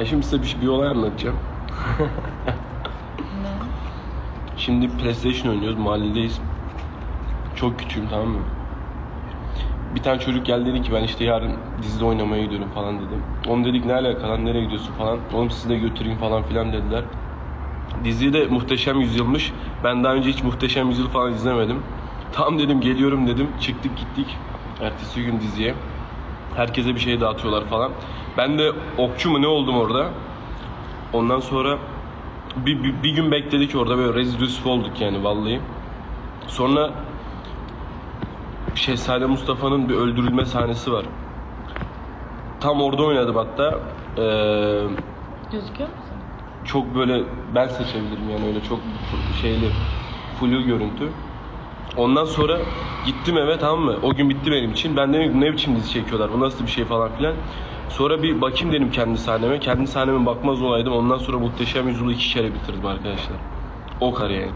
Ben şimdi size bir, bir olay anlatacağım. Şimdi PlayStation oynuyoruz, mahalledeyiz. Çok küçüğüm tamam mı? Bir tane çocuk geldi dedi ki ben işte yarın dizide oynamaya gidiyorum falan dedim. Onu dedik ne alaka lan nereye gidiyorsun falan. Oğlum sizi de götüreyim falan filan dediler. Diziyi de Muhteşem Yüzyıl'mış. Ben daha önce hiç Muhteşem Yüzyıl falan izlemedim. Tamam dedim geliyorum dedim. Çıktık gittik. Ertesi gün diziye. Herkese bir şey dağıtıyorlar falan. Ben de okçu mu ne oldum orada. Ondan sonra bir, bir, bir gün bekledik orada böyle rezil olduk yani vallahi. Sonra Şehzade Mustafa'nın bir öldürülme sahnesi var. Tam orada oynadım hatta. Ee, Gözüküyor musun? çok böyle ben seçebilirim yani öyle çok şeyli full görüntü. Ondan sonra gittim eve tamam mı? O gün bitti benim için. Ben dedim ne biçim dizi çekiyorlar? Bu nasıl bir şey falan filan. Sonra bir bakayım dedim kendi sahneme. Kendi sahneme bakmaz olaydım. Ondan sonra Muhteşem Yüzyıl'ı iki kere bitirdim arkadaşlar. O kadar yani.